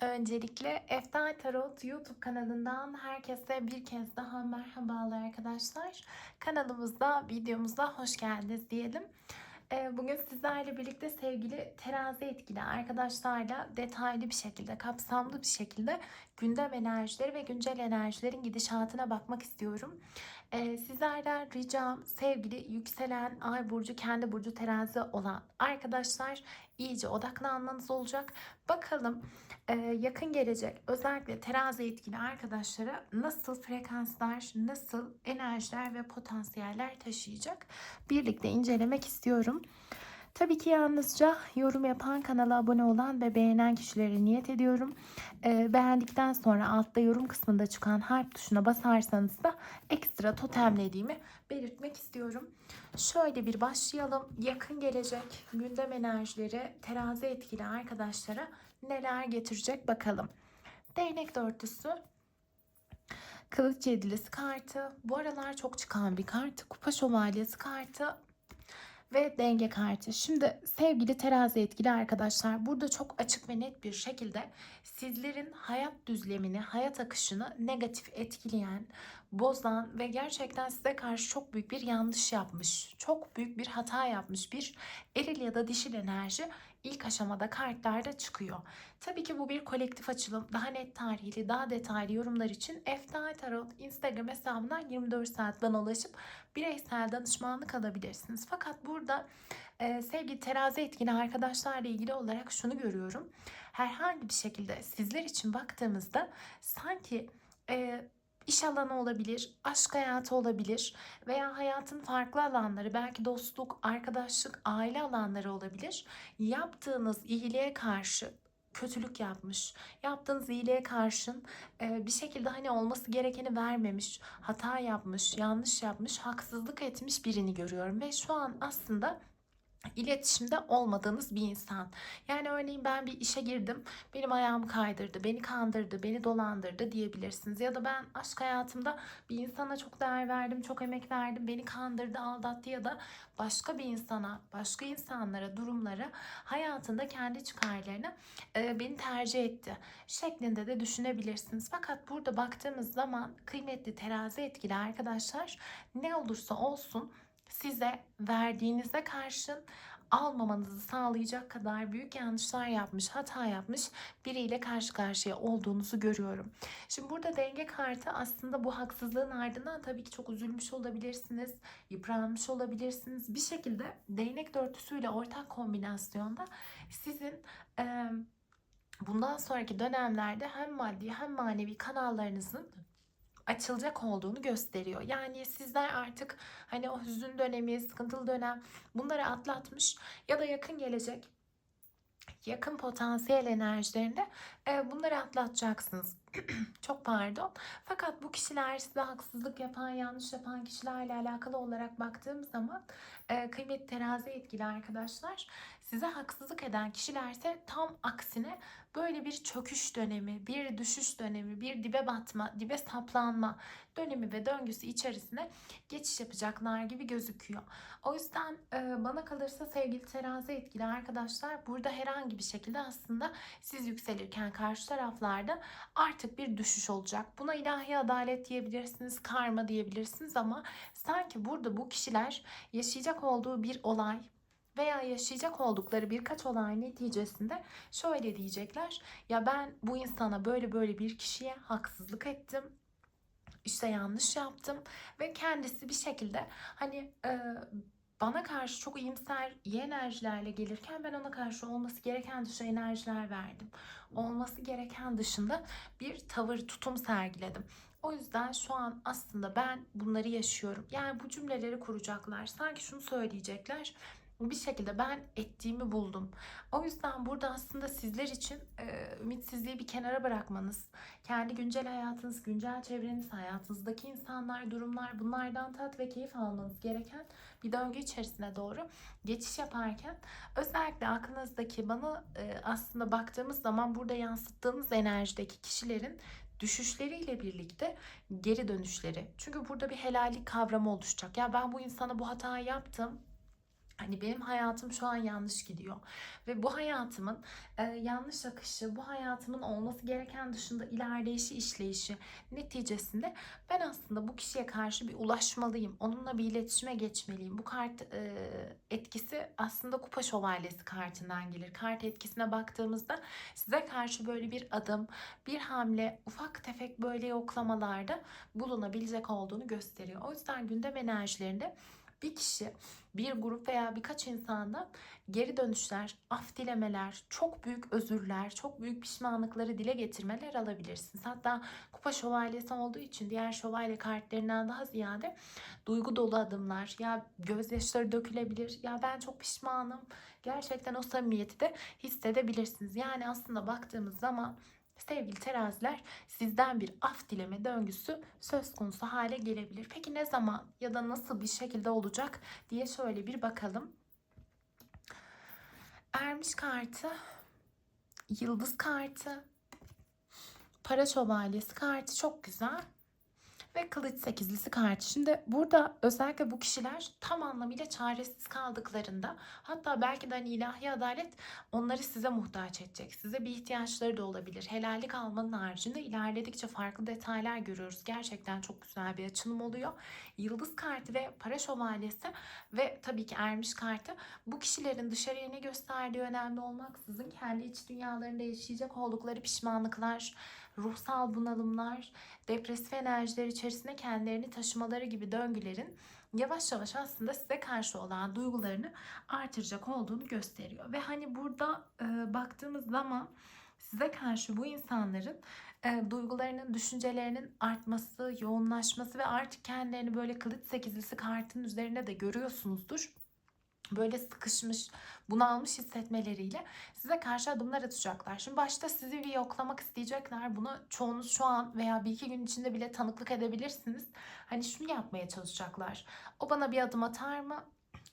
Öncelikle Eftal Tarot YouTube kanalından herkese bir kez daha merhabalar arkadaşlar. Kanalımızda, videomuza hoş geldiniz diyelim. Ee, Bugün sizlerle birlikte sevgili terazi etkili arkadaşlarla detaylı bir şekilde, kapsamlı bir şekilde gündem enerjileri ve güncel enerjilerin gidişatına bakmak istiyorum. Ee, Sizlerden ricam sevgili yükselen ay burcu, kendi burcu terazi olan arkadaşlar iyice odaklanmanız olacak. Bakalım e, yakın gelecek özellikle terazi etkili arkadaşlara nasıl frekanslar, nasıl enerjiler ve potansiyeller taşıyacak birlikte incelemek istiyorum. Tabii ki yalnızca yorum yapan, kanala abone olan ve beğenen kişilere niyet ediyorum. E, beğendikten sonra altta yorum kısmında çıkan harf tuşuna basarsanız da ekstra totemlediğimi belirtmek istiyorum. Şöyle bir başlayalım. Yakın gelecek gündem enerjileri terazi etkili arkadaşlara neler getirecek bakalım. Değnek dörtlüsü Kılıç yedilisi kartı. Bu aralar çok çıkan bir kart. Kupa şövalyesi kartı ve denge kartı. Şimdi sevgili terazi etkili arkadaşlar burada çok açık ve net bir şekilde sizlerin hayat düzlemini, hayat akışını negatif etkileyen, bozan ve gerçekten size karşı çok büyük bir yanlış yapmış, çok büyük bir hata yapmış bir eril ya da dişil enerji ilk aşamada kartlarda çıkıyor. Tabii ki bu bir kolektif açılım. Daha net tarihli, daha detaylı yorumlar için Eftal Tarot Instagram hesabından 24 saat bana ulaşıp bireysel danışmanlık alabilirsiniz. Fakat burada e, sevgili terazi etkili arkadaşlarla ilgili olarak şunu görüyorum. Herhangi bir şekilde sizler için baktığımızda sanki e, iş alanı olabilir, aşk hayatı olabilir veya hayatın farklı alanları, belki dostluk, arkadaşlık, aile alanları olabilir. Yaptığınız iyiliğe karşı kötülük yapmış. Yaptığınız iyiliğe karşın e, bir şekilde hani olması gerekeni vermemiş, hata yapmış, yanlış yapmış, haksızlık etmiş birini görüyorum ve şu an aslında iletişimde olmadığınız bir insan. Yani örneğin ben bir işe girdim, benim ayağım kaydırdı, beni kandırdı, beni dolandırdı diyebilirsiniz. Ya da ben aşk hayatımda bir insana çok değer verdim, çok emek verdim, beni kandırdı, aldattı ya da başka bir insana, başka insanlara, durumlara hayatında kendi çıkarlarını e, beni tercih etti şeklinde de düşünebilirsiniz. Fakat burada baktığımız zaman kıymetli terazi etkili arkadaşlar ne olursa olsun size verdiğinize karşın almamanızı sağlayacak kadar büyük yanlışlar yapmış, hata yapmış biriyle karşı karşıya olduğunuzu görüyorum. Şimdi burada denge kartı aslında bu haksızlığın ardından tabii ki çok üzülmüş olabilirsiniz, yıpranmış olabilirsiniz. Bir şekilde değnek dörtlüsüyle ortak kombinasyonda sizin e, bundan sonraki dönemlerde hem maddi hem manevi kanallarınızın açılacak olduğunu gösteriyor. Yani sizler artık hani o hüzün dönemi, sıkıntılı dönem bunları atlatmış ya da yakın gelecek yakın potansiyel enerjilerinde bunları atlatacaksınız. Çok pardon. Fakat bu kişiler size haksızlık yapan, yanlış yapan kişilerle alakalı olarak baktığım zaman e, kıymetli terazi etkili arkadaşlar size haksızlık eden kişilerse tam aksine böyle bir çöküş dönemi, bir düşüş dönemi, bir dibe batma, dibe saplanma dönemi ve döngüsü içerisine geçiş yapacaklar gibi gözüküyor. O yüzden e, bana kalırsa sevgili terazi etkili arkadaşlar burada herhangi bir şekilde aslında siz yükselirken karşı taraflarda artık bir düşüş olacak. Buna ilahi adalet diyebilirsiniz, karma diyebilirsiniz ama sanki burada bu kişiler yaşayacak olduğu bir olay, veya yaşayacak oldukları birkaç olay neticesinde şöyle diyecekler. Ya ben bu insana böyle böyle bir kişiye haksızlık ettim. İşte yanlış yaptım ve kendisi bir şekilde hani e, bana karşı çok iyimser iyi enerjilerle gelirken ben ona karşı olması gereken dışı enerjiler verdim. Olması gereken dışında bir tavır tutum sergiledim. O yüzden şu an aslında ben bunları yaşıyorum. Yani bu cümleleri kuracaklar. Sanki şunu söyleyecekler bir şekilde ben ettiğimi buldum. O yüzden burada aslında sizler için e, ümitsizliği bir kenara bırakmanız, kendi güncel hayatınız, güncel çevreniz, hayatınızdaki insanlar, durumlar bunlardan tat ve keyif almanız gereken bir döngü içerisine doğru geçiş yaparken özellikle aklınızdaki bana e, aslında baktığımız zaman burada yansıttığınız enerjideki kişilerin düşüşleriyle birlikte geri dönüşleri. Çünkü burada bir helallik kavramı oluşacak. Ya ben bu insana bu hatayı yaptım Hani benim hayatım şu an yanlış gidiyor ve bu hayatımın e, yanlış akışı, bu hayatımın olması gereken dışında ilerleyişi, işleyişi neticesinde ben aslında bu kişiye karşı bir ulaşmalıyım. Onunla bir iletişime geçmeliyim. Bu kart e, etkisi aslında kupa şövalyesi kartından gelir. Kart etkisine baktığımızda size karşı böyle bir adım, bir hamle, ufak tefek böyle yoklamalarda bulunabilecek olduğunu gösteriyor. O yüzden gündem enerjilerinde bir kişi, bir grup veya birkaç insanda geri dönüşler, af dilemeler, çok büyük özürler, çok büyük pişmanlıkları dile getirmeler alabilirsiniz. Hatta kupa şövalyesi olduğu için diğer şövalye kartlarından daha ziyade duygu dolu adımlar, ya gözyaşları dökülebilir, ya ben çok pişmanım. Gerçekten o samimiyeti de hissedebilirsiniz. Yani aslında baktığımız zaman sevgili teraziler sizden bir af dileme döngüsü söz konusu hale gelebilir. Peki ne zaman ya da nasıl bir şekilde olacak diye şöyle bir bakalım. Ermiş kartı, yıldız kartı, para şövalyesi kartı çok güzel ve kılıç sekizlisi kartı. Şimdi burada özellikle bu kişiler tam anlamıyla çaresiz kaldıklarında hatta belki de hani ilahi adalet onları size muhtaç edecek. Size bir ihtiyaçları da olabilir. Helallik almanın haricinde ilerledikçe farklı detaylar görüyoruz. Gerçekten çok güzel bir açılım oluyor. Yıldız kartı ve para şövalyesi ve tabii ki ermiş kartı bu kişilerin dışarıya ne gösterdiği önemli olmaksızın kendi iç dünyalarında yaşayacak oldukları pişmanlıklar, ruhsal bunalımlar, depresif enerjiler içerisinde kendilerini taşımaları gibi döngülerin yavaş yavaş aslında size karşı olan duygularını artıracak olduğunu gösteriyor. Ve hani burada e, baktığımız zaman size karşı bu insanların e, duygularının, düşüncelerinin artması, yoğunlaşması ve artık kendilerini böyle kılıç sekizlisi kartın üzerinde de görüyorsunuzdur böyle sıkışmış, bunalmış hissetmeleriyle size karşı adımlar atacaklar. Şimdi başta sizi bir yoklamak isteyecekler. Bunu çoğunuz şu an veya bir iki gün içinde bile tanıklık edebilirsiniz. Hani şunu yapmaya çalışacaklar. O bana bir adım atar mı?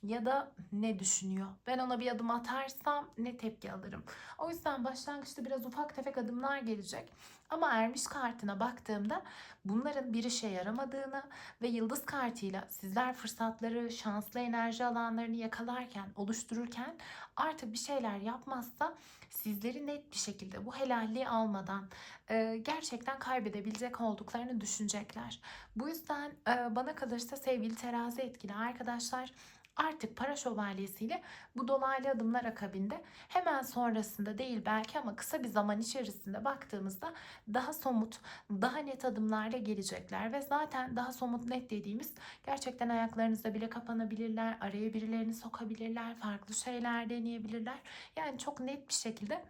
ya da ne düşünüyor? Ben ona bir adım atarsam ne tepki alırım? O yüzden başlangıçta biraz ufak tefek adımlar gelecek. Ama ermiş kartına baktığımda bunların bir işe yaramadığını ve yıldız kartıyla sizler fırsatları, şanslı enerji alanlarını yakalarken, oluştururken artık bir şeyler yapmazsa sizleri net bir şekilde bu helalliği almadan e, gerçekten kaybedebilecek olduklarını düşünecekler. Bu yüzden e, bana kalırsa sevgili terazi etkili arkadaşlar artık para şövalyesiyle bu dolaylı adımlar akabinde hemen sonrasında değil belki ama kısa bir zaman içerisinde baktığımızda daha somut, daha net adımlarla gelecekler ve zaten daha somut net dediğimiz gerçekten ayaklarınızda bile kapanabilirler, araya birilerini sokabilirler, farklı şeyler deneyebilirler. Yani çok net bir şekilde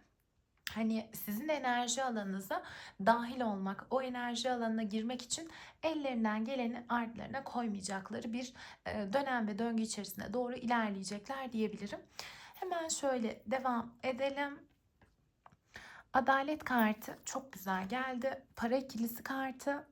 hani sizin enerji alanınıza dahil olmak, o enerji alanına girmek için ellerinden geleni ardlarına koymayacakları bir dönem ve döngü içerisinde doğru ilerleyecekler diyebilirim. Hemen şöyle devam edelim. Adalet kartı çok güzel geldi. Para ikilisi kartı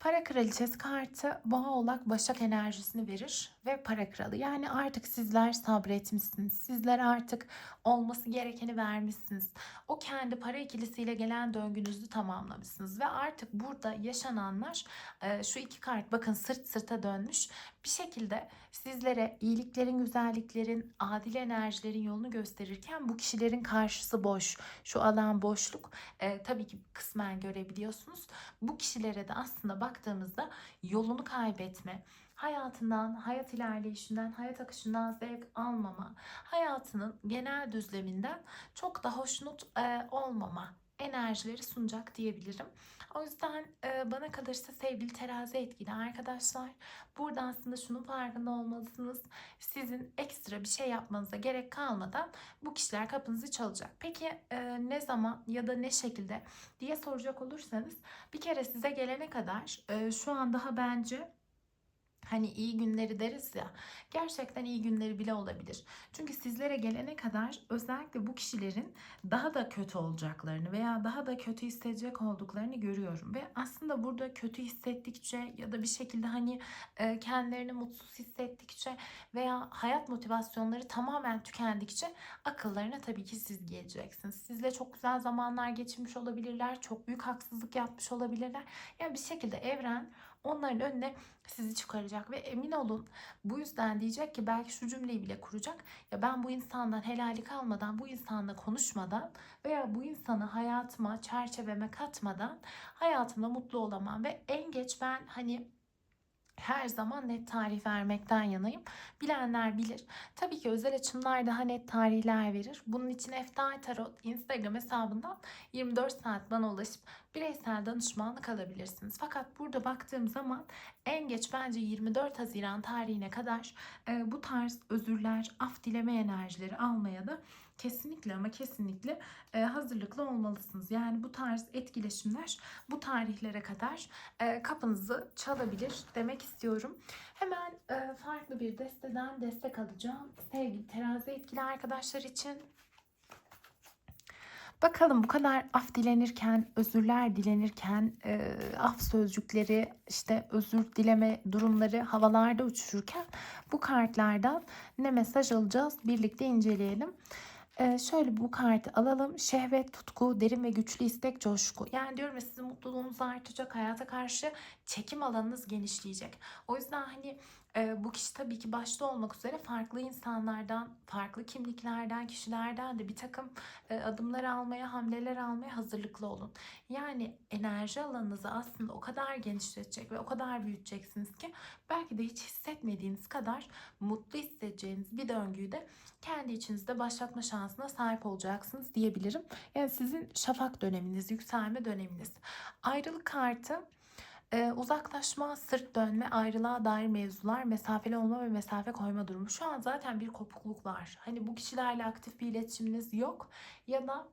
Para kraliçesi kartı boğa oğlak başak enerjisini verir ve para kralı. Yani artık sizler sabretmişsiniz. Sizler artık olması gerekeni vermişsiniz. O kendi para ikilisiyle gelen döngünüzü tamamlamışsınız. Ve artık burada yaşananlar e, şu iki kart bakın sırt sırta dönmüş. Bir şekilde sizlere iyiliklerin, güzelliklerin, adil enerjilerin yolunu gösterirken bu kişilerin karşısı boş. Şu alan boşluk e, tabii ki kısmen görebiliyorsunuz. Bu kişilere de aslında baktığımızda yolunu kaybetme, hayatından, hayat ilerleyişinden, hayat akışından zevk almama, hayatının genel düzleminden çok da hoşnut e, olmama enerjileri sunacak diyebilirim. O yüzden e, bana kalırsa sevgili terazi etkili arkadaşlar. Burada aslında şunun farkında olmalısınız. Sizin ekstra bir şey yapmanıza gerek kalmadan bu kişiler kapınızı çalacak. Peki e, ne zaman ya da ne şekilde diye soracak olursanız bir kere size gelene kadar e, şu an daha bence Hani iyi günleri deriz ya. Gerçekten iyi günleri bile olabilir. Çünkü sizlere gelene kadar özellikle bu kişilerin daha da kötü olacaklarını veya daha da kötü hissedecek olduklarını görüyorum. Ve aslında burada kötü hissettikçe ya da bir şekilde hani e, kendilerini mutsuz hissettikçe veya hayat motivasyonları tamamen tükendikçe akıllarına tabii ki siz geleceksiniz. Sizle çok güzel zamanlar geçirmiş olabilirler. Çok büyük haksızlık yapmış olabilirler. Yani bir şekilde evren onların önüne sizi çıkaracak ve emin olun bu yüzden diyecek ki belki şu cümleyi bile kuracak. Ya ben bu insandan helallik almadan, bu insanla konuşmadan veya bu insanı hayatıma, çerçeveme katmadan hayatımda mutlu olamam ve en geç ben hani her zaman net tarih vermekten yanayım. Bilenler bilir. Tabii ki özel açımlar daha net tarihler verir. Bunun için Eftal Tarot Instagram hesabından 24 saat bana ulaşıp bireysel danışmanlık alabilirsiniz. Fakat burada baktığım zaman en geç bence 24 Haziran tarihine kadar e, bu tarz özürler, af dileme enerjileri almaya da kesinlikle ama kesinlikle e, hazırlıklı olmalısınız. Yani bu tarz etkileşimler bu tarihlere kadar e, kapınızı çalabilir demek istiyorum. Hemen e, farklı bir desteden destek alacağım. Sevgili terazi etkili arkadaşlar için. Bakalım bu kadar af dilenirken, özürler dilenirken, e, af sözcükleri, işte özür dileme durumları havalarda uçuşurken bu kartlardan ne mesaj alacağız? Birlikte inceleyelim. Ee, şöyle bu kartı alalım. Şehvet, tutku, derin ve güçlü istek, coşku. Yani diyorum ya sizin mutluluğunuz artacak, hayata karşı çekim alanınız genişleyecek. O yüzden hani e, bu kişi tabii ki başta olmak üzere farklı insanlardan, farklı kimliklerden, kişilerden de bir takım e, adımlar almaya, hamleler almaya hazırlıklı olun. Yani enerji alanınızı aslında o kadar genişletecek ve o kadar büyüteceksiniz ki belki de hiç hissetmediğiniz kadar mutlu hissedeceğiniz bir döngüyü de kendi içinizde başlatma şansına sahip olacaksınız diyebilirim. Yani sizin şafak döneminiz, yükselme döneminiz. Ayrılık kartı uzaklaşma, sırt dönme, ayrılığa dair mevzular, mesafeli olma ve mesafe koyma durumu. Şu an zaten bir kopukluk var. Hani bu kişilerle aktif bir iletişiminiz yok ya da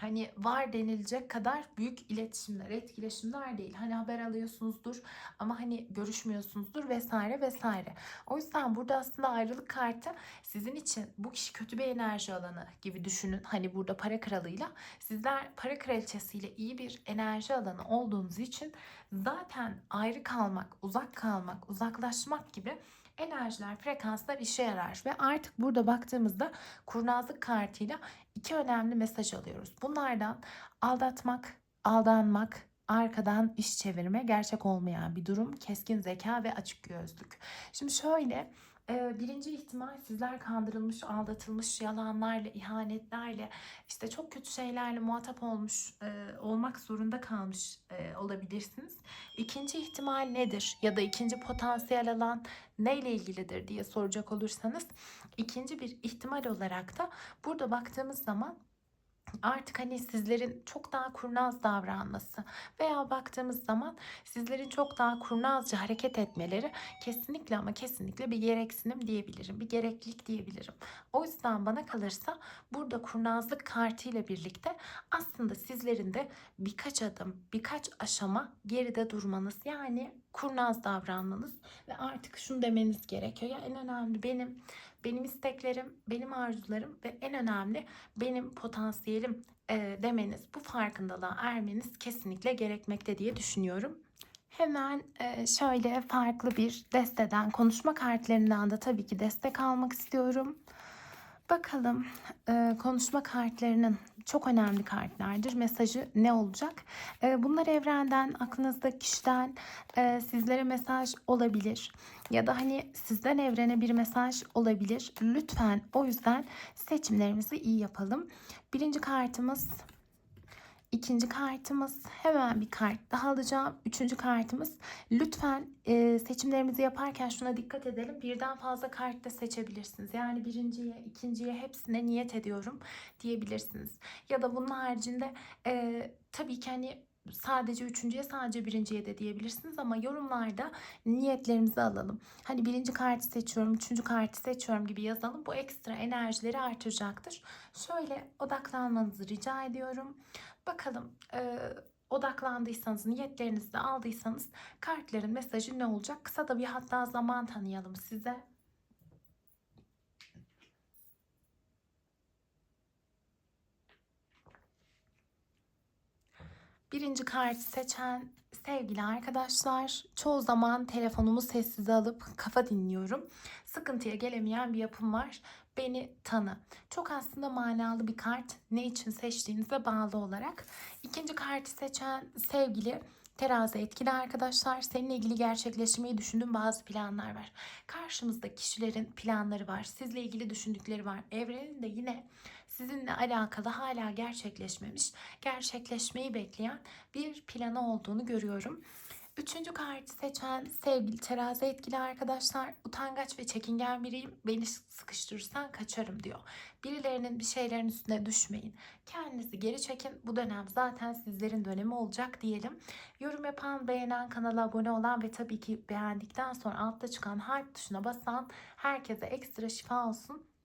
hani var denilecek kadar büyük iletişimler, etkileşimler değil. Hani haber alıyorsunuzdur ama hani görüşmüyorsunuzdur vesaire vesaire. O yüzden burada aslında ayrılık kartı sizin için bu kişi kötü bir enerji alanı gibi düşünün. Hani burada para kralıyla sizler para kraliçesiyle iyi bir enerji alanı olduğunuz için zaten ayrı kalmak, uzak kalmak, uzaklaşmak gibi enerjiler, frekanslar işe yarar ve artık burada baktığımızda kurnazlık kartıyla iki önemli mesaj alıyoruz. Bunlardan aldatmak, aldanmak, arkadan iş çevirme gerçek olmayan bir durum, keskin zeka ve açık gözlük. Şimdi şöyle birinci ihtimal sizler kandırılmış, aldatılmış, yalanlarla, ihanetlerle, işte çok kötü şeylerle muhatap olmuş, olmak zorunda kalmış olabilirsiniz. İkinci ihtimal nedir? Ya da ikinci potansiyel alan neyle ilgilidir diye soracak olursanız, ikinci bir ihtimal olarak da burada baktığımız zaman artık hani sizlerin çok daha kurnaz davranması veya baktığımız zaman sizlerin çok daha kurnazca hareket etmeleri kesinlikle ama kesinlikle bir gereksinim diyebilirim. Bir gereklilik diyebilirim. O yüzden bana kalırsa burada kurnazlık kartıyla birlikte aslında sizlerin de birkaç adım, birkaç aşama geride durmanız yani kurnaz davranmanız ve artık şunu demeniz gerekiyor. Ya en önemli benim benim isteklerim, benim arzularım ve en önemli benim potansiyelim demeniz, bu farkındalığa ermeniz kesinlikle gerekmekte diye düşünüyorum. Hemen şöyle farklı bir desteden, konuşma kartlarından da tabii ki destek almak istiyorum. Bakalım konuşma kartlarının çok önemli kartlardır. Mesajı ne olacak? Bunlar evrenden, aklınızda kişiden sizlere mesaj olabilir. Ya da hani sizden evrene bir mesaj olabilir. Lütfen o yüzden seçimlerimizi iyi yapalım. Birinci kartımız İkinci kartımız hemen bir kart daha alacağım. Üçüncü kartımız lütfen e, seçimlerimizi yaparken şuna dikkat edelim. Birden fazla kart da seçebilirsiniz. Yani birinciye, ikinciye hepsine niyet ediyorum diyebilirsiniz. Ya da bunun haricinde e, tabii ki hani sadece üçüncüye sadece birinciye de diyebilirsiniz ama yorumlarda niyetlerimizi alalım. Hani birinci kartı seçiyorum, üçüncü kartı seçiyorum gibi yazalım. Bu ekstra enerjileri artıracaktır. Şöyle odaklanmanızı rica ediyorum. Bakalım e, odaklandıysanız, niyetlerinizi aldıysanız kartların mesajı ne olacak? Kısa da bir hatta zaman tanıyalım size. Birinci kartı seçen sevgili arkadaşlar çoğu zaman telefonumu sessize alıp kafa dinliyorum. Sıkıntıya gelemeyen bir yapım var. Beni tanı. Çok aslında manalı bir kart. Ne için seçtiğinize bağlı olarak. İkinci kartı seçen sevgili Terazi etkili arkadaşlar. Seninle ilgili gerçekleştirmeyi düşündüğün bazı planlar var. Karşımızda kişilerin planları var. Sizle ilgili düşündükleri var. Evrenin de yine sizinle alakalı hala gerçekleşmemiş, gerçekleşmeyi bekleyen bir planı olduğunu görüyorum. Üçüncü kartı seçen sevgili terazi etkili arkadaşlar. Utangaç ve çekingen biriyim. Beni sıkıştırırsan kaçarım diyor. Birilerinin bir şeylerin üstüne düşmeyin. Kendinizi geri çekin. Bu dönem zaten sizlerin dönemi olacak diyelim. Yorum yapan, beğenen, kanala abone olan ve tabii ki beğendikten sonra altta çıkan harf tuşuna basan herkese ekstra şifa olsun.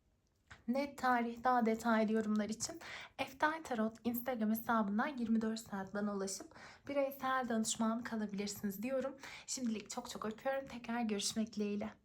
Net tarih daha detaylı yorumlar için Eftay Tarot Instagram hesabından 24 saat bana ulaşıp bireysel danışmanlık alabilirsiniz diyorum. Şimdilik çok çok öpüyorum. Tekrar görüşmek dileğiyle.